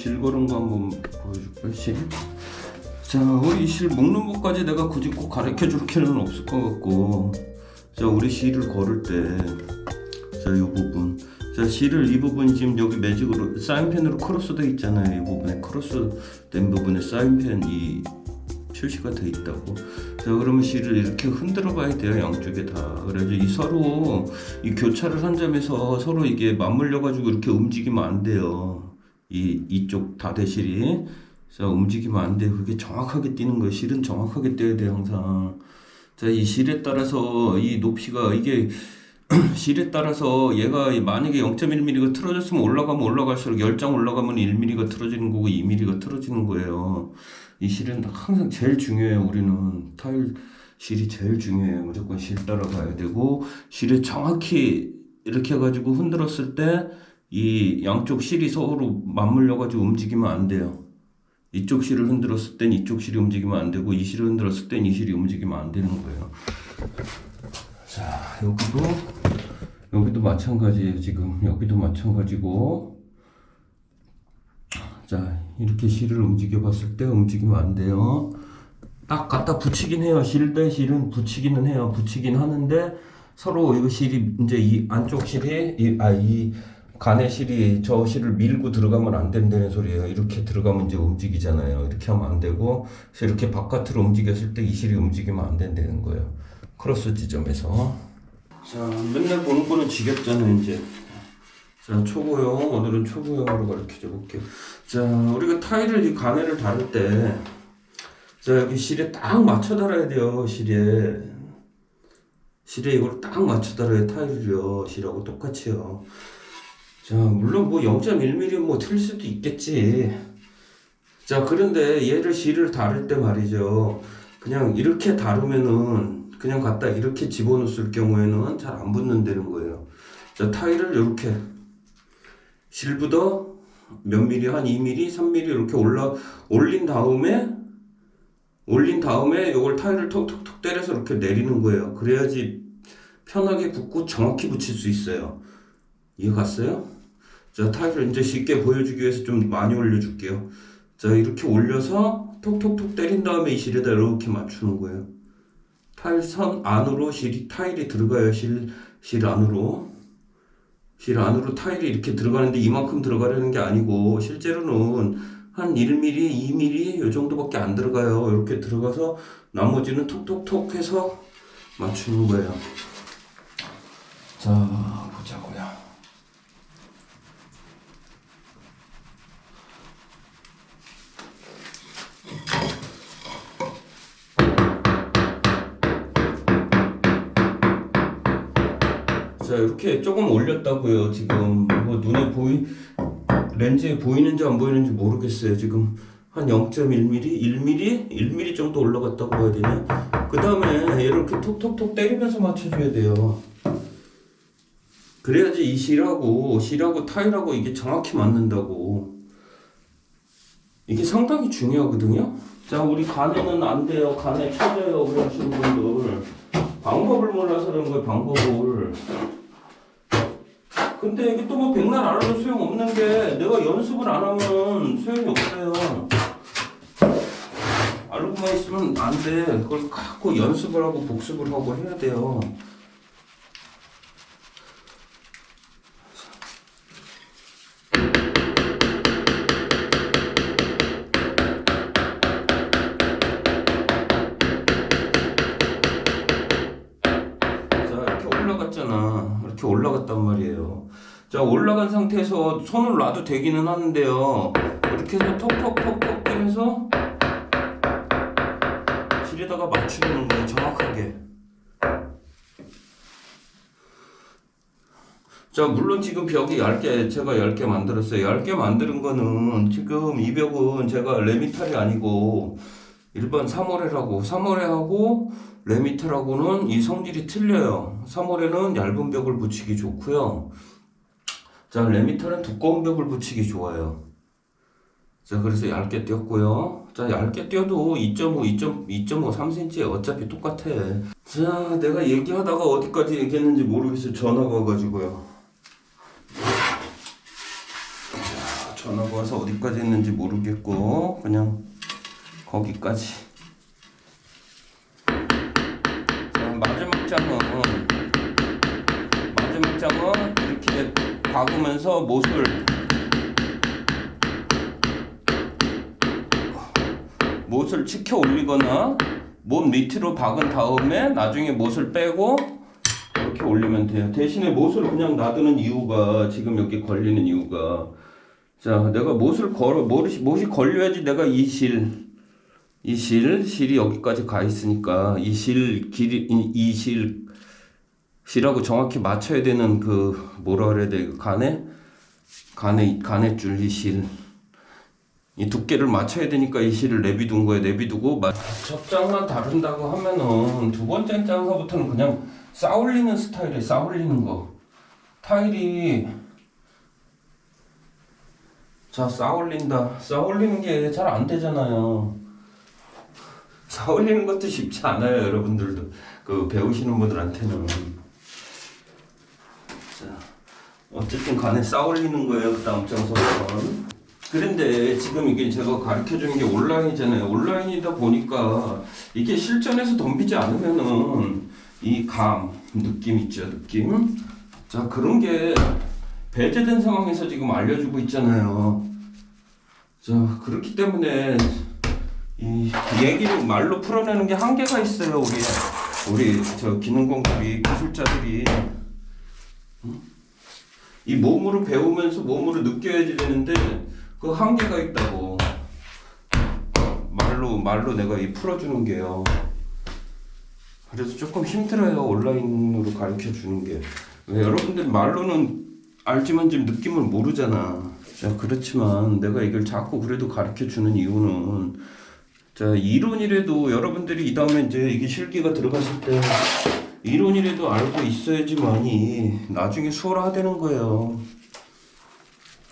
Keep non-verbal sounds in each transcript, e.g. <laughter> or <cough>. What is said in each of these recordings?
실 거는 거 한번 보여줄까 실? 자 우리 실 묶는 법까지 내가 굳이 꼭 가르쳐 줄 필요는 없을 것 같고. 자 우리 실을 걸을 때 자 이 부분. 자 실을 이 부분이 지금 여기 매직으로 사인펜으로 크로스돼 있잖아요 이 부분에. 크로스된 부분에 사인펜 이 표시가 돼 있다고. 자 그러면 실을 이렇게 흔들어 봐야 돼요 양쪽에 다. 그래서 이 서로 이 교차를 한 점에서 서로 이게 맞물려 가지고 이렇게 움직이면 안 돼요 이 이쪽 다대실이 자 움직이면 안 돼요 그게 정확하게 뛰는 거예요 실은 정확하게 떼야 돼요 항상 자이 실에 따라서 이 높이가 이게 <clears throat> 실에 따라서 얘가 만약에 0.1mm가 틀어졌으면 올라가면 올라갈수록 10장 올라가면 1mm가 틀어지는 거고 2mm가 틀어지는 거예요. 이 실은 항상 제일 중요해요. 우리는 타일 실이 제일 중요해요. 무조건 실 따라가야 되고 실에 정확히 이렇게 해가지고 흔들었을 때 이 양쪽 실이 서로 맞물려 가지고 움직이면 안 돼요. 이쪽 실을 흔들었을 땐 이쪽 실이 움직이면 안 되고 이 실을 흔들었을 땐 이 실이 움직이면 안 되는 거예요. 자 여기도 여기도 마찬가지예요 지금. 여기도 마찬가지고. 자 이렇게 실을 움직여 봤을 때 움직이면 안 돼요. 딱 갖다 붙이긴 해요. 실 대 실은 붙이기는 해요. 붙이긴 하는데 서로 이거 실이 이제 이 안쪽 실이 아이 간의 실이 저 실을 밀고 들어가면 안 된다는 소리예요 이렇게 들어가면 이제 움직이잖아요 이렇게 하면 안 되고 이렇게 바깥으로 움직였을 때 이 실이 움직이면 안 된다는 거예요 크로스 지점에서 자, 맨날 보는 거는 지겹잖아요, 이제. 자, 초보용. 오늘은 초보용으로 가르쳐 볼게요. 자, 우리가 타일을, 이 가내를 다룰 때, 자, 여기 실에 딱 맞춰 달아야 돼요, 실에. 실에 이걸 딱 맞춰 달아야 타일을요, 실하고 똑같이요. 자, 물론 뭐 0.1mm 뭐틀 수도 있겠지. 자, 그런데 얘를 실을 다룰 때 말이죠. 그냥 이렇게 다루면은 그냥 갖다 이렇게 집어넣었을 경우에는 잘 안 붙는다는 거예요. 자, 타일을 이렇게 실부터 몇 미리 한 2mm, 3mm 이렇게 올라 올린 다음에 올린 다음에 이걸 타일을 톡톡톡 때려서 이렇게 내리는 거예요. 그래야지 편하게 붙고 정확히 붙일 수 있어요. 이해 갔어요? 자, 타일을 이제 쉽게 보여주기 위해서 좀 많이 올려줄게요. 자, 이렇게 올려서 톡톡톡 때린 다음에 이 실에다 이렇게 맞추는 거예요. 타일선 안으로 실이 타일이 들어가요. 실, 실 안으로. 실 안으로 타일이 이렇게 들어가는데 이만큼 들어가려는 게 아니고 실제로는 한 1mm, 2mm 이 정도밖에 안 들어가요. 이렇게 들어가서 나머지는 톡톡톡 해서 맞추는 거예요. 자, 보자고요. 이렇게 조금 올렸다고요 지금. 뭐 눈에 보이 렌즈에 보이는지 안 보이는지 모르겠어요 지금. 한 0.1mm 1mm 1mm 정도 올라갔다고 봐야 되나? 그 다음에 이렇게 톡톡톡 때리면서 맞춰줘야 돼요. 그래야지 이 실하고 실하고 타일하고 이게 정확히 맞는다고. 이게 상당히 중요하거든요. 자 우리 간에는 안 돼요. 간에 쳐져요. 그러시는 분들. 방법을 몰라서 그런 거예요 방법을 근데 이게 또 뭐 백날 알아도 소용 없는 게 내가 연습을 안 하면 소용이 없어요. 알고만 있으면 안 돼. 그걸 갖고 연습을 하고 복습을 하고 해야 돼요. 자, 이렇게 올라갔잖아. 이렇게 올라갔단 말이에요. 자, 올라간 상태에서 손을 놔도 되기는 하는데요. 이렇게 해서 톡톡톡톡 하면서 실에다가 맞추는 거예요. 정확하게. 자, 물론 지금 벽이 얇게, 제가 얇게 만들었어요. 얇게 만드는 거는 지금 이 벽은 제가 레미탈이 아니고 일반 3월에라고 3월에하고 레미탈하고는 이 성질이 틀려요. 3월에는 얇은 벽을 붙이기 좋고요. 자, 레미탈은 두꺼운 벽을 붙이기 좋아요. 자, 그래서 얇게 띄었고요. 자, 얇게 띄어도 2.5, 2.5, 2.5, 3cm 어차피 똑같아. 자, 내가 얘기하다가 어디까지 얘기했는지 모르겠어요. 전화가 와가지고요. 자, 전화가 와서 어디까지 했는지 모르겠고 그냥 거기까지. 자 마지막 장은 마지막 장은 이렇게 박으면서 못을. 못을 치켜 올리거나 못 밑으로 박은 다음에 나중에 못을 빼고 이렇게 올리면 돼요. 대신에 못을 그냥 놔두는 이유가 지금 여기 걸리는 이유가. 자 내가 못을 걸어 못이, 못이 걸려야지 내가 이실 이 실 실이 여기까지 가 있으니까 이 실 길이 이실 실하고 정확히 맞춰야 되는 그 뭐라 그래야 돼그 간에 간에 간에 줄이 실. 이 두께를 맞춰야 되니까 이 실을 내비둔 거예요. 내비두고 마- 첫 장만 다룬다고 하면은 두 번째 장서부터는 그냥 싸울리는 스타일에 싸울리는 거. 타일이 자 싸울린다. 싸울리는 게 잘 안 되잖아요. 싸울리는 것도 쉽지 않아요, 여러분들도. 그 배우시는 분들한테는. 자, 어쨌든 간에 싸울리는 거예요, 그 다음 장서는. 그런데 지금 이게 제가 가르쳐 주는 게 온라인이잖아요. 온라인이다 보니까 이게 실전에서 덤비지 않으면은 이 감, 느낌 있죠, 느낌. 자, 그런 게 배제된 상황에서 지금 알려주고 있잖아요. 자, 그렇기 때문에 이 얘기를 말로 풀어내는 게 한계가 있어요, 우리 우리 저 기능공들이 기술자들이 응? 이 몸으로 배우면서 몸으로 느껴야지 되는데 그 한계가 있다고 말로 말로 내가 이 풀어주는 게요. 그래서 조금 힘들어요 온라인으로 가르쳐 주는 게. 왜 여러분들 말로는 알지만 지금 느낌을 모르잖아. 자 그렇지만 내가 이걸 자꾸 그래도 가르쳐 주는 이유는 자 이론이라도 여러분들이 이 다음에 이제 이게 실기가 들어갔을 때 이론이라도 알고 있어야지만이 나중에 수월화되는 거예요.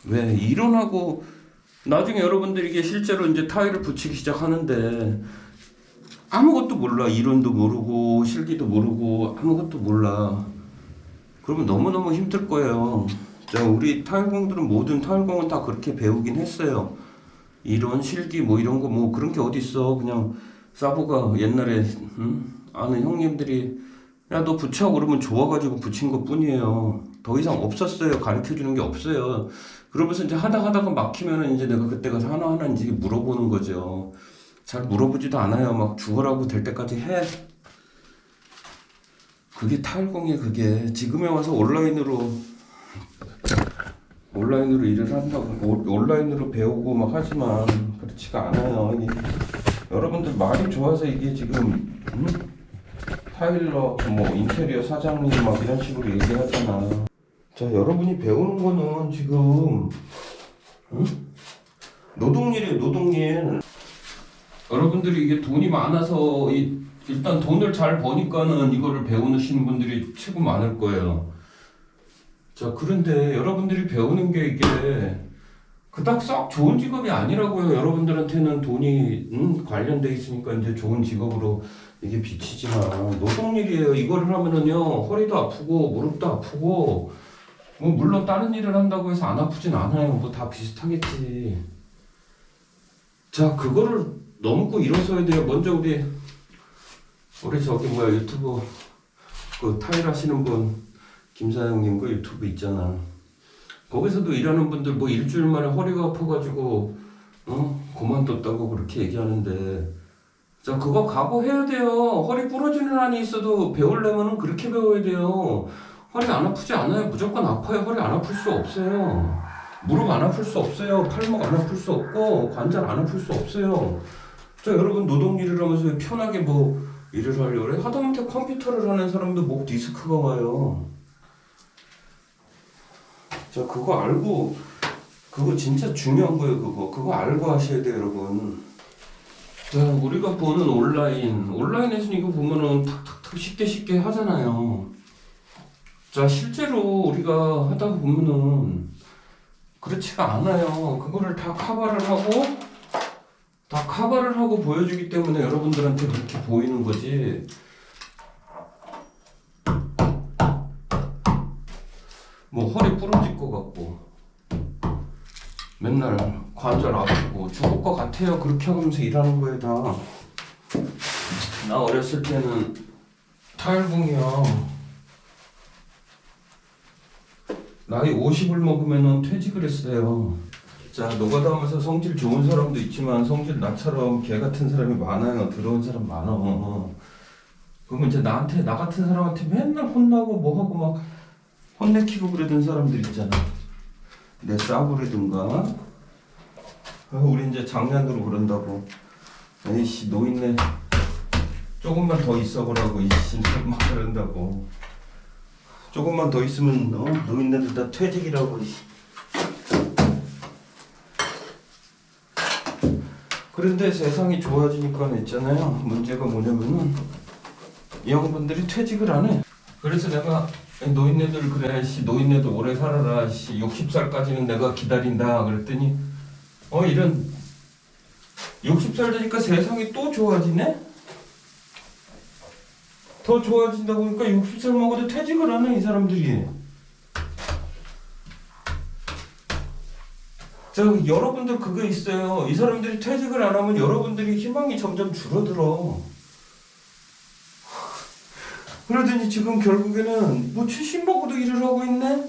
왜? 이론하고 나중에 여러분들이 이게 실제로 이제 타일을 붙이기 시작하는데 아무것도 몰라. 이론도 모르고 실기도 모르고 아무것도 몰라. 그러면 너무너무 힘들 거예요. 자 우리 타일공들은 모든 타일공은 다 그렇게 배우긴 했어요 이론 실기 뭐 이런 거 뭐 그런 게 어디 있어 그냥 사보가 옛날에 응? 아는 형님들이 야 너 붙여 그러면 좋아가지고 붙인 것 뿐이에요 더 이상 없었어요 가르쳐 주는 게 없어요 그러면서 이제 하다 하다가 막히면은 이제 내가 그때 가서 하나하나 이제 물어보는 거죠. 잘 물어보지도 않아요. 막 죽어라고 될 때까지 해. 그게 타일공이 그게 지금에 와서 온라인으로 온라인으로 일을 한다고 오- 온라인으로 배우고 막 하지만 그렇지가 않아요. 이게 여러분들 말이 좋아서 이게 지금 음? 타일러 뭐 인테리어 사장님 막 이런 식으로 얘기하잖아. 자, 여러분이 배우는 거는 지금 응? 노동일이에요, 노동일. 여러분들이 이게 돈이 많아서 이, 일단 돈을 잘 버니까는 이거를 배우시는 분들이 최고 많을 거예요. 자, 그런데 여러분들이 배우는 게 이게 그닥 썩 좋은 직업이 아니라고요. 여러분들한테는 돈이 음, 관련돼 있으니까 이제 좋은 직업으로 이게 비치지만 노동일이에요. 이거를 하면은요 허리도 아프고 무릎도 아프고 뭐 물론 다른 일을 한다고 해서 안 아프진 않아요. 뭐 다 비슷하겠지. 자 그거를 넘고 일어서야 돼요. 먼저 우리 우리 저기 뭐야 유튜브 그 타일 하시는 분 김사영님 그 유튜브 있잖아. 거기서도 일하는 분들 뭐 일주일 만에 허리가 아파가지고 어 그만뒀다고 그렇게 얘기하는데 자 그거 각오해야 돼요. 허리 부러지는 한이 있어도 배우려면은 그렇게 배워야 돼요. 허리 안 아프지 않아요. 무조건 아파요. 허리 안 아플 수 없어요. 무릎 안 아플 수 없어요. 팔목 안 아플 수 없고 관절 안 아플 수 없어요. 자 여러분 노동 일을 하면서 편하게 뭐 일을 하려고 그래? 하다못해 컴퓨터를 하는 사람도 목 디스크가 와요. 자 그거 알고 그거 진짜 중요한 거예요. 그거 그거 알고 하셔야 돼요, 여러분. 자 우리가 보는 온라인 온라인에서 이거 보면은 탁탁탁 쉽게 쉽게 하잖아요. 자 실제로 우리가 하다 보면은 그렇지가 않아요. 그거를 다 커버를 하고 다 커버를 하고 보여주기 때문에 여러분들한테 그렇게 보이는 거지. 뭐 허리 부러질 것 같고 맨날 관절 아프고 죽을 것 같아요. 그렇게 하면서 일하는 거에 다. 나 어렸을 때는 타일봉이야. 나이 50을 먹으면은 퇴직을 했어요. 자, 노가다하면서 성질 좋은 사람도 있지만 성질 나처럼 개 같은 사람이 많아요. 들어온 사람 많아. 그러면 이제 나한테 나 같은 사람한테 맨날 혼나고 뭐하고 막 혼내키고 그러던 사람들 있잖아. 내 싸구려든가. 아, 우리 이제 장난으로 그런다고. 에이씨 노인네 조금만 더 있어보라고 이씨 막 그런다고. 조금만 더 있으면 어? 노인네들 다 퇴직이라고. 그런데 세상이 좋아지니까 있잖아요. 문제가 뭐냐면은 이 양반들이 퇴직을 안 해. 그래서 내가 노인네들 그래 씨 노인네도 오래 살아라 씨 60살까지는 내가 기다린다 그랬더니 어 이런 60살 되니까 세상이 또 좋아지네? 더 좋아진다 보니까 60살 먹어도 퇴직을 안해이 사람들이. 저 여러분들 그거 있어요. 이 사람들이 퇴직을 안 하면 여러분들이 희망이 점점 줄어들어 그러더니 지금 결국에는 뭐 70 먹어도 일을 하고 있네?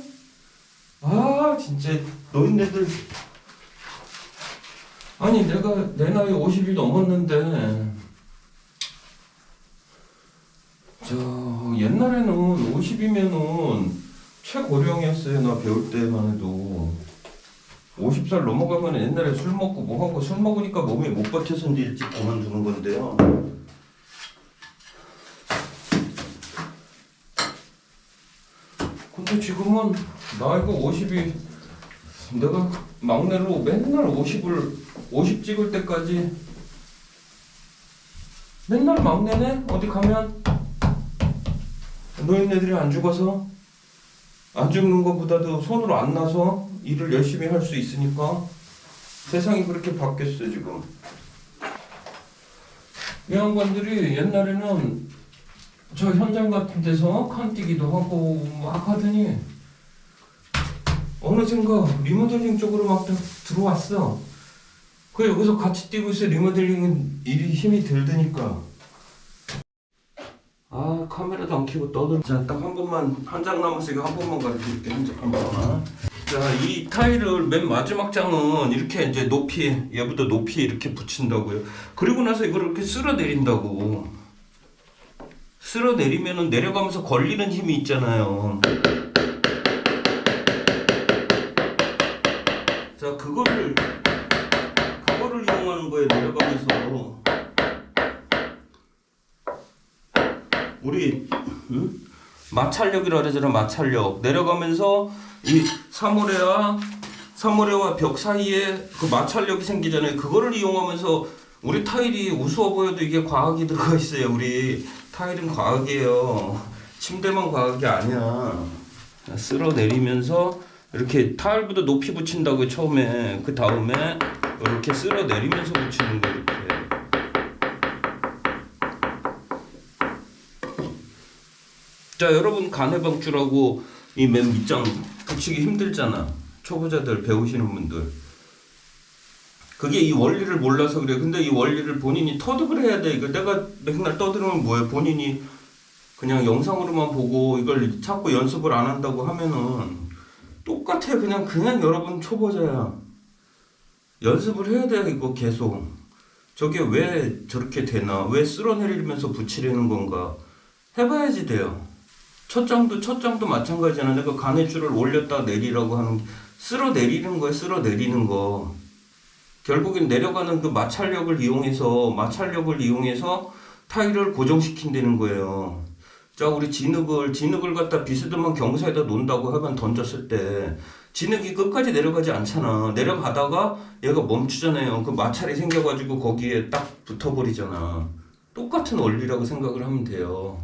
아 진짜 노인네들. 아니 내가 내 나이 50이 넘었는데. 저 옛날에는 50이면은 최고령이었어요 나 배울 때만 해도. 50살 넘어가면 옛날에 술 먹고 뭐하고 술 먹으니까 몸이 못 버텨서 이제 일찍 그만두는 건데요 근데 지금은 나이가 50이 내가 막내로 맨날 50을 50 찍을 때까지 맨날 막내네? 어디 가면? 노인네들이 안 죽어서? 안 죽는 것보다도 손으로 안 나서 일을 열심히 할 수 있으니까 세상이 그렇게 바뀌었어 지금. 이 양반들이 옛날에는 저 현장 같은 데서 칸 뛰기도 하고 막 하더니 어느샌가 리모델링 쪽으로 막다 들어왔어. 그 여기서 같이 뛰고 있어 리모델링은 일이 힘이 들드니까. 아 카메라도 안 켜고 떠들. 자딱 한 번만 한 장 남았으니까 한 번만 가르쳐줄게 한장한 번만. 자이 타일을 맨 마지막 장은 이렇게 이제 높이 얘보다 높이 이렇게 붙인다고요. 그리고 나서 이걸 이렇게 쓸어 내린다고. 쓸어 내리면은 내려가면서 걸리는 힘이 있잖아요. 자 그거를 그거를 이용하는 거예요 내려가면서 우리 응? 마찰력이라 그러잖아 마찰력 내려가면서 이 사모래와 사모래와 벽 사이에 그 마찰력이 생기잖아요 그거를 이용하면서 우리 타일이 우스워 보여도 이게 과학이 들어가 있어요 우리 타일은 과학이에요. 침대만 과학이 아니야. 쓸어 내리면서 이렇게 타일보다 높이 붙인다고 처음에. 그 다음에 이렇게 쓸어 내리면서 붙이는 거 이렇게. 자 여러분 간해방줄하고 이 맨 밑장 붙이기 힘들잖아. 초보자들 배우시는 분들 그게 이 원리를 몰라서 그래 근데 이 원리를 본인이 터득을 해야 돼. 이거 내가 맨날 떠들으면 뭐야 본인이 그냥 영상으로만 보고 이걸 자꾸 연습을 안 한다고 하면은 똑같아. 그냥 그냥 여러분 초보자야. 연습을 해야 돼 이거 계속. 저게 왜 저렇게 되나? 왜 쓸어내리면서 붙이려는 건가? 해봐야지 돼요. 첫 장도 첫 장도 마찬가지잖아. 내가 간해줄을 올렸다 내리라고 하는 쓸어 내리는 거야 쓸어 내리는 거 결국엔 내려가는 그 마찰력을 이용해서 마찰력을 이용해서 타일을 고정시킨다는 거예요. 자 우리 진흙을 진흙을 갖다 비스듬한 경사에다 놓는다고 하면 던졌을 때 진흙이 끝까지 내려가지 않잖아. 내려가다가 얘가 멈추잖아요. 그 마찰이 생겨가지고 거기에 딱 붙어버리잖아. 똑같은 원리라고 생각을 하면 돼요